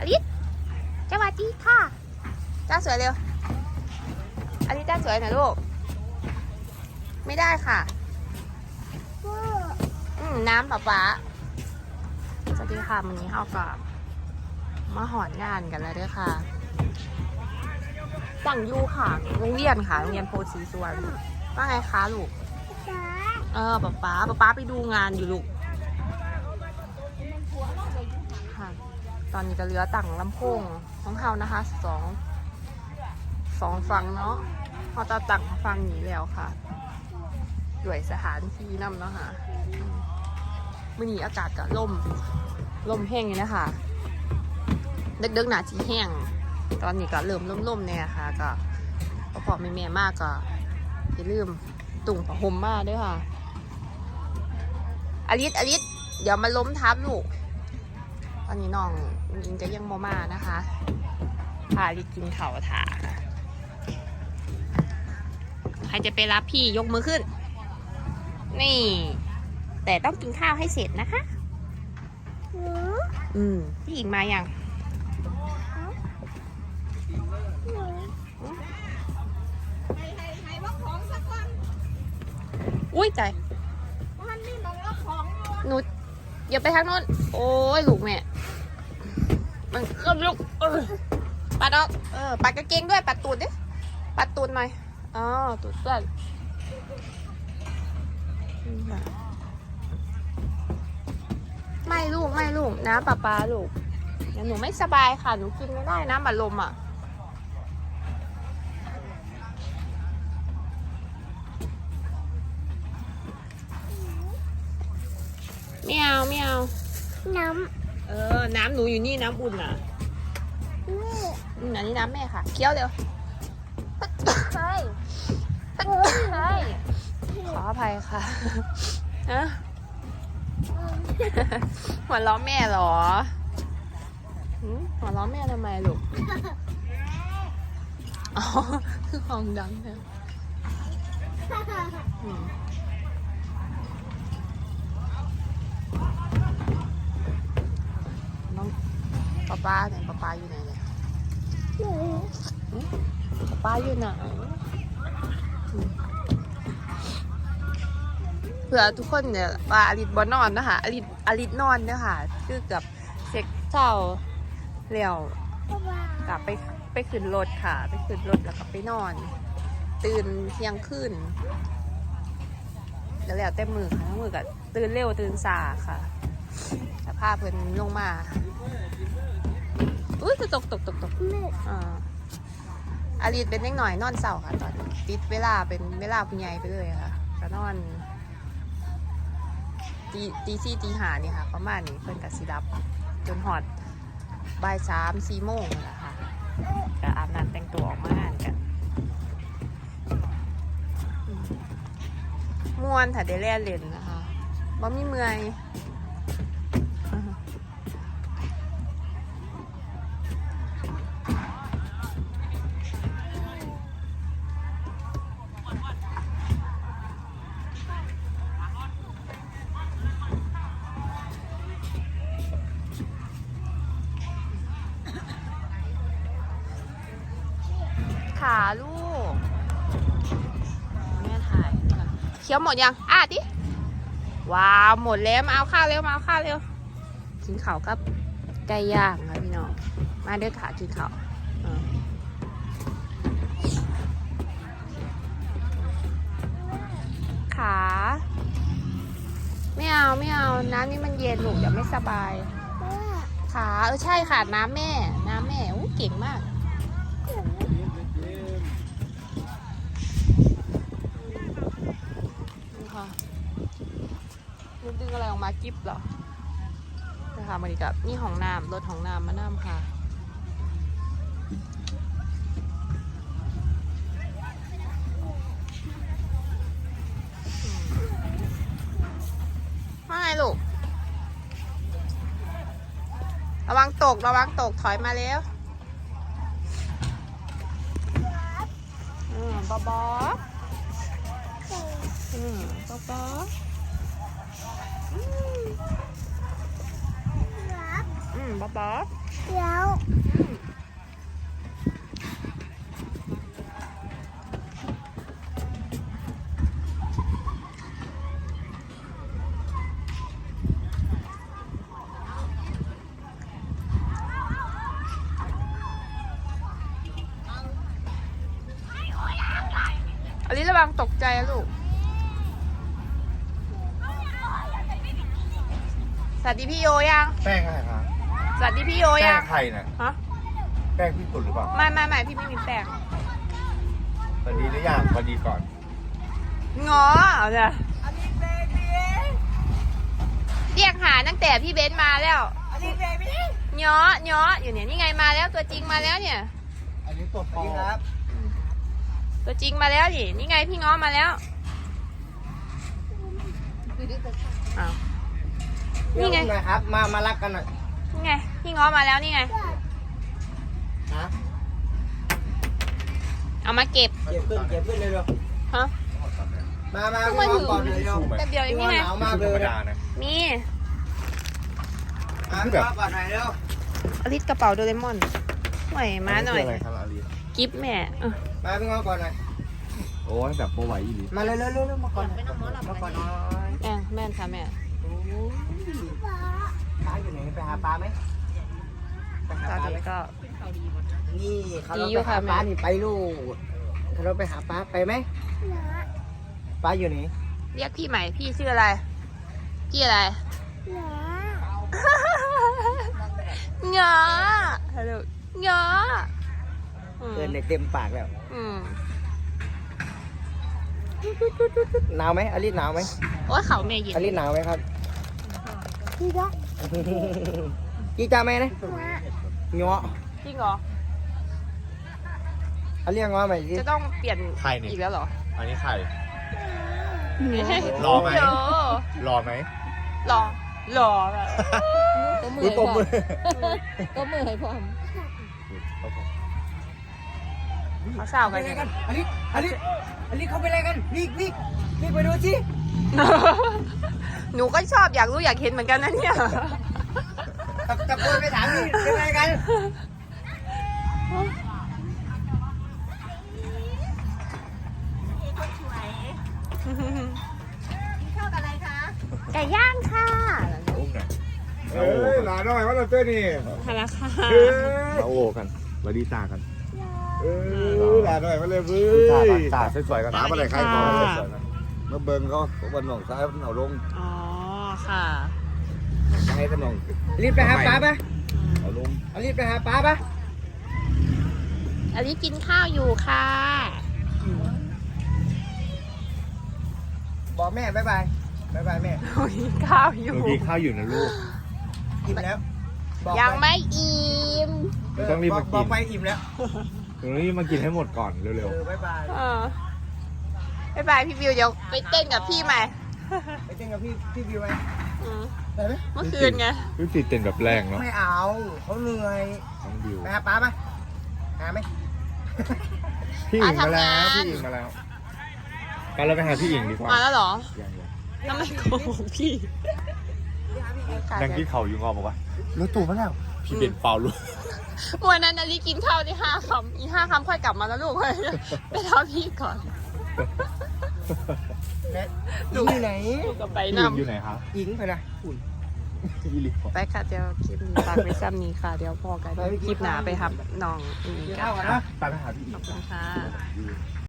อลิสสวัสดีค่ะ จ้าสวยเร็ว อลิสจ้าสวยหน่อยลูก ไม่ได้ค่ะ อืมน้ำป๊าป๊าสวัสดีค่ะวันนี้เขาก็มาหอนงานกันแล้วเด้วยค่ะ สั่งยูค่ะ โรงเรียนค่ะ โรงเรียนโพสีสวนว่าไงคะลูก เออป๊าป๊าป๊าป๊าไปดูงานอยู่ลูก ค่ะ ตอนนี้ก็เหลือตั้งลำโพงของเขานะคะสองสองฟังเนาะเขาจะตั้งฟังนี้แล้วค่ะด้วยสถานที่นำเนาะค่ะมื่อนี้อากาศก็ลมลมแห้งอยู่นะคะดึกๆหนาจีแห้ง ตอนนี้ก็เริ่มล่มๆเนี่ยค่ะ ก็พอพอแม่มากก็อย่าลืมตุ่งผ้าห่มมาด้วยค่ะอลิสอลิสเดี๋ยวมาล้มทับลูก อนนี้น้องยิงจะยังโมมานะคะพาลิกินเขาวถาใครจะไปรับพี่ยกมือขึ้น นี่ แต่ต้องกินข้าวให้เสร็จนะคะอืมพี่หญิงมาอย่างอุ้ยใจมันนี่มองว่าของอยู่หนู อย่าไปทางโน้น โอ้ยลูกแม่ มันเริ่มลุกเออปัดออก เออ ปัดกางเกงด้วย ปัดตูดดิ ปัดตูดหน่อย อ๋อ ตูดเพื่อนไม่ลูก ไม่ลูก น้ำปลาปลาลูกเดี๋ยวหนูไม่สบายค่ะ หนูกินไม่ได้น้ำบัดลมอะ ไม่เอาไม่เอา น้เออ น้ำหนูอยู่นี่น้ำอุ่นอะำนี่อืมอันนี้น้ำแม่ค่ะ เคี้ยวเร็วใช่ใช่ขออภัยค่ะฮะหัวล้อแม่เหรอหืมหัวล้อแม่ทำไมลูก อ๋อ คือของดังนะอืมน้อง ป้าป้าเนี่ยป้าป้าอยู่ไหนเนี่ยป้าป้าอยู่ไหนอืมเผื่อทุกคนเนี่ยว่าอลิตบอนอนนะคะอลิตอลิตนอนเนะคะคือกับเซ็กเจ้าเลี้ยวกลับไปไปขึ้นรถค่ะ ไปขึ้นรถแล้วก็ไปนอน ตื่นเที่ยงคืนแล้วแล้วแต่มือค่ะทั้งมือกับตื่นเร็วตื่นสาค่ะแต่ภาพเพิ่นลงมา อุ้ยตกตกตกตกอ่าอารีดเป็นเล็กหน่อยนอนเสาค่ะ ตอนนี้ติดเวลาเป็นเวลาผู้ใหญ่ไปเลยค่ะก็นอนตีตีสี่ตีหานี่ค่ะ ประมาณนี้เพิ่นกับสิรับจนหอดบ่ายสามสี่โมงนะคะก็อาบน้ำแต่งตัวออกมาอ่านกันมม่วนถ้าได้แล่นเล่นนะคะบ่มีเมื่อย ขาลูก แม่ถ่ายค่ะเคี้ยวหมดยัง อะดิ ว้าว หมดแล้ว มาเอาข้าวเร็ว มาเอาข้าวเร็ว กินข้าวกับไก่ย่างค่ะพี่น้อง มาด้อขากินข้าวขาไม่เอาไม่เอาน้ำนี่มันเย็นหลูกเดี๋ยวไม่สบาย ขาเออใช่ค่ะน้ำแม่ น้ำแม่อู้เก่งมาก นี่ค่ะนี่ ดึงอะไรออกมากิฟเหรอ นะคะมันกับนี่ของน้ำรถของน้ำมาน้ำค่ะ ว่าไงลูก ระวังตก ระวังตก ถอยมาแล้วอืมบอบออืมป๊าป๊อื มอือืมป๊าป๊าเดี๋ยวอลิสระวังตกใจนะลูก สวัสดีพี่โยยัง แป้งอะไรครับสวัสดีพี่โยแป้ยังงไข่น่ะฮะแป้งพี่ตุ่นหรือเปล่าไม่ไม่ไม่พี่ไม่มีแป้งสวัสดีหรือยังสวัสดีก่อน งอเอาจ้ะเรียกหาตั้งแต่พี่เบนซ์มาแล้วเงาะเงาะอยู่เนี่ยนี่ไงมาแล้วตัวจริงมาแล้วเนี่ย อันนี้ตัวปอครับตัวจริงมาแล้วนี่นี่ไงพี่ง้อมาแล้วอ้าว นี่ไง หน่อยครับ มา มารักกันหน่อยนี่ไงพี่ง้อมาแล้วนี่ไง นะเอามาเก็บเก็บขึ้นเก็บขึ้นเร็วฮะๆมามาเพิ่งมาถึงก่อนเลยเร็วแป๊บเดียวเองนี่ไงหนาวมากเลยนะมีมาพี่ก่อนหน่อยเร็วอลิสกระเป๋าโดเรมอนหน่อยมาหน่อยอะไรครับอาลีกิฟต์แม่เออมาพี่ง้อก่อนหน่อยโอ้ยแบบโปรไหวอีหลีมาเร็วเร็วเร็วเร็วมาก่อนมาก่อนหน่อย แม่แม่นค่ะแม่ ปลาอยู่ไหนไปหาปลาไหมไปหาตาปลาเด็ไหมกก็ นี่เขาดีเราอยู่ไปหาค่ะแม่ปลานี่ไปลูกเขาเราไปหาปลาไปไหมปลาอยู่ไหนเรียกพี่ใหม่พี่ชื่ออะไร พี่อะไรเหนือเงาะฮัลโหลเงาะอืมเกินในเต็มปากแล้วอืมหนาวไหมอลิสหนาวไหมโอ้ยเขาแม่เย็นอลิสหนาวไหมครับ พี่ก็กี่จ้าไหมนะเงาะจริงเหรออลิสเงาะไหมสิจะต้องเปลี่ยนไข่นี่อีกแล้วเหรออันนี้ไข่ รอไหมรอไหมรอรอแบบอุ้ยตบมือก็มือให้พร้อมเขาสาวกันยังไงอลิสอลิสอลิสเขาเป็นอะไรกันนี่นี่นี่ไปดูสิ หนูก็ชอบอยากรู้อยากเห็นเหมือนกันนะเนี่ยตะตะโกนไปถามนี่เป็นอะไรกันไก่ย่างค่ะอุ้มหน่อยเอ้ยหลานหน่อยว่าเราเต้นนี่ฮาราค่ะเอ้ยมาโอกันมาดีตากันเอ้ยหลานหน่อยมาเลยเว้ตายตาสวยๆกันตามาเลยใครสก่อน วัสดีค่ะเมื่อเบิ้งเขาวันหนองซ้ายวันเอาลงอ๋อค่ะให้ขนมรีบไปหาปลาปะเอาลงอลิสไปหาปลาปะอันนี้กินข้าวอยู่ค่ะ บอกแม่บายบายบายบายแม่กินข้าวอยู่หนูกินข้าวอยู่นะลูก อิ่มแล้วบอกยังปไม่อิ่มเออต้องรีบมากิน บอกไปอิ่มแล้วหนูนี่มากินให้หมดก่อนเร็วเออบายบาย เออ บ๊ายบายพี่วิวเดี๋ยวไปเต้นกับพี่ใหม่ ไปเต้นกับพี่พี่วิวไหมอืมไปไหมเมื่อคืนไงๆพี่ติดเต้นแบบแรงเนาะไม่เอาเขาเหนื่อยน้องบิวไปหาปลาปะหาไหมพี่อิงมาแล้วอะทำงานพี่อิงมาแล้วไปเราไปหาพี่อิงดีกว่ามาแล้วเหรอยังยังทำไมโกหกพี่ค่ะนั่งกินเขาอยู่งอบอกว่ารู้ตัวมาแล้ว พี่เป็นเปล่าลูกวันนั้นนาลีกินข้าวได้ห้าคำอีห้าคำค่อยกลับมาแล้วลูกไปทำพี่ก่อน อิงอยู่ไหน ลูกก็ไปพี่นอิงอยู่ไหนคะอิงไปนะอุ่นอีหลีบอกำไปค่ะเดี๋ยวคลิปนี้ฝากไปซ้ำนี้ค่ะ เดี๋ยวพอกันไปไปกินคลิปหนาข้าวไปทำน้องอีกกินกัข้าวนก่อนค่ะนะไปไปหาพี่อิขงอบคุณค่ะ